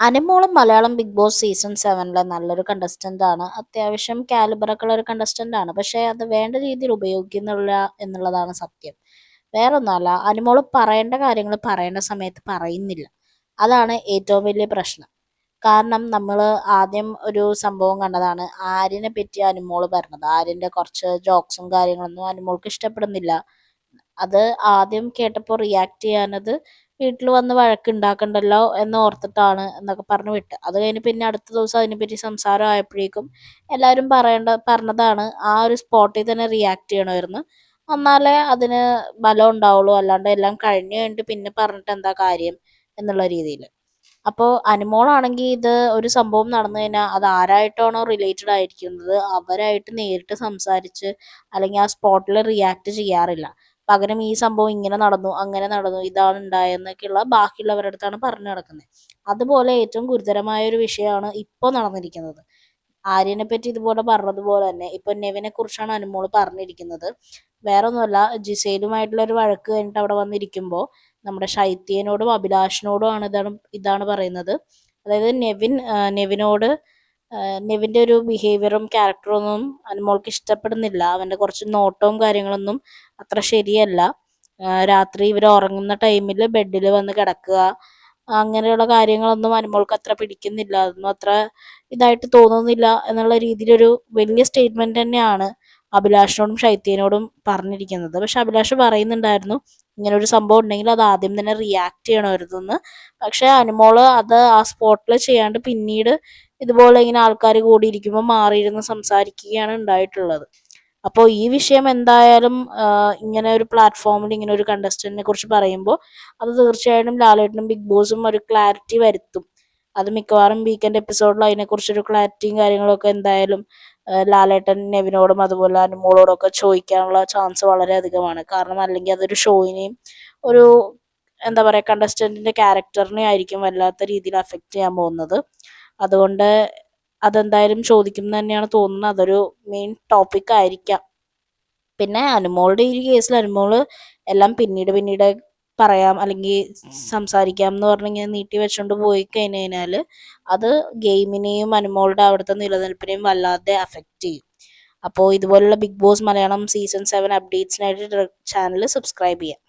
അനുമോളും Malayalam big boss season സെവനിലെ നല്ലൊരു contestant ആണ്. അത്യാവശ്യം കാലിബറൊക്കെ ഉള്ള ഒരു കണ്ടസ്റ്റന്റ് ആണ്. പക്ഷേ അത് വേണ്ട രീതിയിൽ ഉപയോഗിക്കുന്നില്ല എന്നുള്ളതാണ് സത്യം. വേറെ ഒന്നുമല്ല അനുമോൾ പറയേണ്ട കാര്യങ്ങൾ പറയേണ്ട സമയത്ത് പറയുന്നില്ല. അതാണ് ഏറ്റവും വലിയ പ്രശ്നം. കാരണം നമ്മൾ ആദ്യം ഒരു സംഭവം കണ്ടതാണ്. ആര്യനെ പറ്റി അനുമോൾ പറഞ്ഞത്. ആര്യന്റെ കുറച്ച് ജോക്സും കാര്യങ്ങളൊന്നും അനുമോൾക്ക് ഇഷ്ടപ്പെടുന്നില്ല. അത് ആദ്യം കേട്ടപ്പോൾ റിയാക്ട് ചെയ്യാനത് വീട്ടിൽ വന്ന് വഴക്കുണ്ടാക്കണ്ടല്ലോ എന്ന് ഓർത്തിട്ടാണ് എന്നൊക്കെ പറഞ്ഞ് വിട്ട്. അത് കഴിഞ്ഞ് പിന്നെ അടുത്ത ദിവസം അതിനെപ്പറ്റി സംസാരം ആയപ്പോഴേക്കും എല്ലാവരും പറയേണ്ട പറഞ്ഞതാണ് ആ ഒരു സ്പോട്ടിൽ തന്നെ റിയാക്ട് ചെയ്യണമായിരുന്നു. എന്നാലേ അതിന് ബലം ഉണ്ടാവുള്ളൂ. അല്ലാണ്ട് എല്ലാം കഴിഞ്ഞ് കഴിഞ്ഞിട്ട് പിന്നെ പറഞ്ഞിട്ട് എന്താ കാര്യം എന്നുള്ള രീതിയിൽ അപ്പോൾ അനുമോളാണെങ്കിൽ ഇത് ഒരു സംഭവം നടന്നു കഴിഞ്ഞാൽ അത് ആരായിട്ടാണോ റിലേറ്റഡ് ആയിരിക്കുന്നത് അവരായിട്ട് നേരിട്ട് സംസാരിച്ച് അല്ലെങ്കിൽ ആ സ്പോട്ടിൽ റിയാക്ട് ചെയ്യാറില്ല. പകരം ഈ സംഭവം ഇങ്ങനെ നടന്നു അങ്ങനെ നടന്നു ഇതാണ് ഉണ്ടായെന്നൊക്കെയുള്ള ബാക്കിയുള്ളവരുടെ അടുത്താണ് പറഞ്ഞു നടക്കുന്നത്. അതുപോലെ ഏറ്റവും ഗുരുതരമായ ഒരു വിഷയമാണ് ഇപ്പോൾ നടന്നിരിക്കുന്നത്. ആര്യനെ പറ്റി ഇതുപോലെ പറഞ്ഞതുപോലെ തന്നെ ഇപ്പൊ നെവിനെ കുറിച്ചാണ് അനുമോൾ പറഞ്ഞിരിക്കുന്നത്. വേറെ ഒന്നുമല്ല ജിസേലുമായിട്ടുള്ള ഒരു വഴക്ക് കഴിഞ്ഞിട്ട് അവിടെ വന്നിരിക്കുമ്പോൾ നമ്മുടെ ശൈത്യനോടും അഭിലാഷിനോടും ആണ് ഇതാണ് ഇതാണ് പറയുന്നത്. അതായത് നെവിൻ നെവിനോട് നെവിന്റെ ഒരു ബിഹേവിയറും ക്യാരക്ടറും ഒന്നും അനുമോൾക്ക് ഇഷ്ടപ്പെടുന്നില്ല. അവന്റെ കുറച്ച് നോട്ടവും കാര്യങ്ങളൊന്നും അത്ര ശരിയല്ല. രാത്രി ഇവർ ഉറങ്ങുന്ന ടൈമിൽ ബെഡിൽ വന്ന് കിടക്കുക. അങ്ങനെയുള്ള കാര്യങ്ങളൊന്നും അനുമോൾക്ക് അത്ര പിടിക്കുന്നില്ല. അതൊന്നും അത്ര ഇതായിട്ട് തോന്നുന്നില്ല എന്നുള്ള രീതിയിലൊരു വലിയ സ്റ്റേറ്റ്മെന്റ് തന്നെയാണ് അഭിലാഷിനോടും ശൈത്യനോടും പറഞ്ഞിരിക്കുന്നത്. പക്ഷെ അഭിലാഷ് പറയുന്നുണ്ടായിരുന്നു ഇങ്ങനെ ഒരു സംഭവം ഉണ്ടെങ്കിൽ അത് ആദ്യം തന്നെ റിയാക്ട് ചെയ്യണമായിരുന്നെന്ന് പക്ഷെ അനുമോൾ അത് ആ സ്പോട്ടിൽ ചെയ്യാണ്ട് പിന്നീട് ഇതുപോലെ ഇങ്ങനെ ആൾക്കാർ കൂടിയിരിക്കുമ്പോൾ മാറിയിരുന്ന് സംസാരിക്കുകയാണ് ഉണ്ടായിട്ടുള്ളത്. അപ്പോൾ ഈ വിഷയം എന്തായാലും ഇങ്ങനെ ഒരു പ്ലാറ്റ്ഫോമിൽ ഇങ്ങനെ ഒരു കണ്ടസ്റ്റന്റിനെ കുറിച്ച് പറയുമ്പോൾ അത് തീർച്ചയായിട്ടും ലാലേട്ടനും ബിഗ് ബോസും ഒരു ക്ലാരിറ്റി വരുത്തും. അത് മിക്കവാറും വീക്കെൻഡ് എപ്പിസോഡിൽ അതിനെക്കുറിച്ചൊരു ക്ലാരിറ്റിയും കാര്യങ്ങളൊക്കെ എന്തായാലും ലാലേട്ടൻ നെവിനോടും അതുപോലെ അനുമോളോടും ഒക്കെ ചോദിക്കാനുള്ള ചാൻസ് വളരെ അധികമാണ്. കാരണം അല്ലെങ്കിൽ അതൊരു ഷോയിനെയും ഒരു എന്താ പറയുക കണ്ടസ്റ്റന്റിന്റെ ക്യാരക്ടറിനെ ആയിരിക്കും വല്ലാത്ത രീതിയിൽ അഫക്റ്റ് ചെയ്യാൻ പോകുന്നത്. അതുകൊണ്ട് അതെന്തായാലും ചോദിക്കും തന്നെയാണ് തോന്നുന്നത്. അതൊരു മെയിൻ ടോപ്പിക് ആയിരിക്കാം. പിന്നെ അനുമോളുടെ ഈ കേസിൽ അനുമോൾ എല്ലാം പിന്നീട് പിന്നീട് പറയാം അല്ലെങ്കിൽ സംസാരിക്കാം എന്ന് പറഞ്ഞിങ്ങനെ നീട്ടി വെച്ചുകൊണ്ട് പോയി കഴിഞ്ഞു കഴിഞ്ഞാൽ അത് ഗെയിമിനെയും അനുമോളുടെ അവിടുത്തെ നിലനിൽപ്പിനെയും വല്ലാതെ അഫക്റ്റ് ചെയ്യും. അപ്പോൾ ഇതുപോലുള്ള Bigg Boss Malayalam season seven അപ്ഡേറ്റ്സിനായിട്ട് channel subscribe ചെയ്യാം.